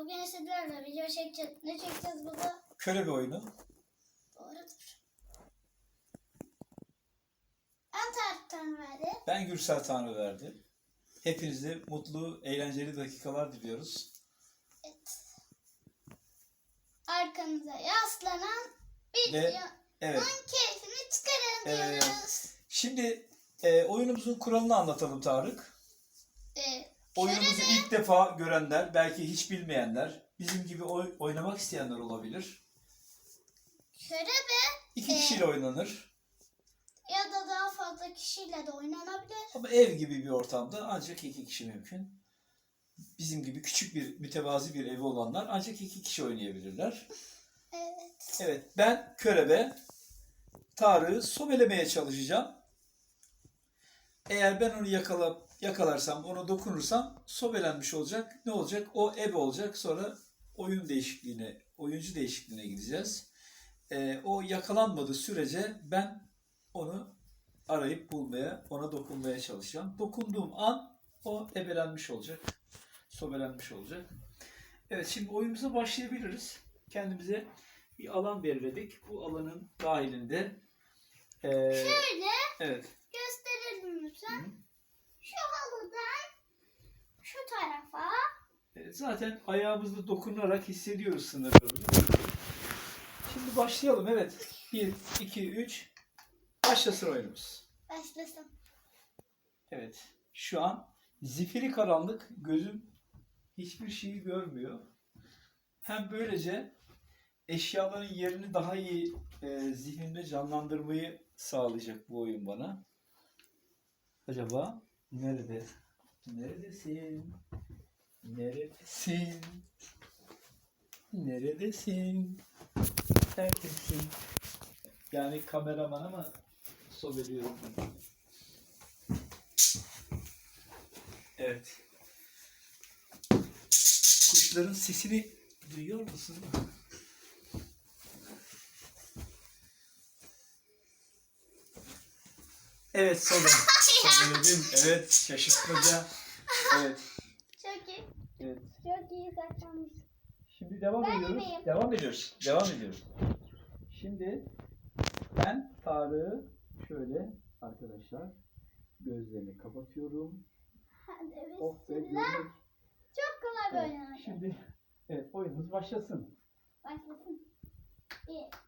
Bugün sizlerle video çekeceğiz. Ne çekeceğiz burada? Körebe oyunu. Doğrudur. Ben tarihten verdi. Ben Gürsel Tanrıverdi. Hepinize mutlu, eğlenceli dakikalar diliyoruz. Evet. Arkanıza yaslanan bir Ve- videonun Evet. keyfini çıkarın Evet. diyoruz. Şimdi e, oyunumuzun kuralını anlatalım Tarık. Oyunumuzu ilk defa görenler, belki hiç bilmeyenler, bizim gibi oy- oynamak isteyenler olabilir. körebe İki Ee, kişiyle oynanır. ya da daha fazla kişiyle de oynanabilir. Ama ev gibi bir ortamda ancak iki kişi mümkün. Bizim gibi küçük bir, mütevazi bir evi olanlar ancak iki kişi oynayabilirler. Evet. Evet, ben körebe Tarık'ı sobelemeye çalışacağım. Eğer ben onu yakala, yakalarsam, ona dokunursam sobelenmiş olacak. Ne olacak? O ebe olacak. Sonra oyun değişikliğine, oyuncu değişikliğine gideceğiz. Ee, o yakalanmadığı sürece ben onu arayıp bulmaya, ona dokunmaya çalışacağım. Dokunduğum an o ebelenmiş olacak. Sobelenmiş olacak. Evet, şimdi oyunumuza başlayabiliriz. Kendimize bir alan belirledik. Bu alanın dahilinde eee, Şöyle evet gösterelim lütfen. Hı. Şu halıdan şu tarafa e, zaten ayağımızla dokunarak hissediyoruz sınırlarını. Şimdi başlayalım. Evet. 1, 2, 3. Başlasın oyunumuz. başlasın. Evet. Şu an zifiri karanlık. Gözüm hiçbir şeyi görmüyor. Hem böylece eşyaların yerini daha iyi e, zihnimde canlandırmayı sağlayacak bu oyun bana. Acaba nerede? Neredesin? Neredesin? Neredesin? Neredesin? Yani kameraman ama sobeliyorum. Evet. Kuşların sesini duyuyor musun? Evet sobe. Sobeledim. Evet şaşırtmaca. Evet. Çok iyi. Evet. Çok iyi saklanmış. Şimdi devam Ben ediyoruz. miyim? Devam ediyoruz. Devam ediyoruz. Şimdi ben Tarık'ı şöyle arkadaşlar gözlerini kapatıyorum. Hadi Oh be bismillah. görmek. Çok kolay bir Evet, oyun. Şimdi evet oyunumuz başlasın. Başlasın. Bir,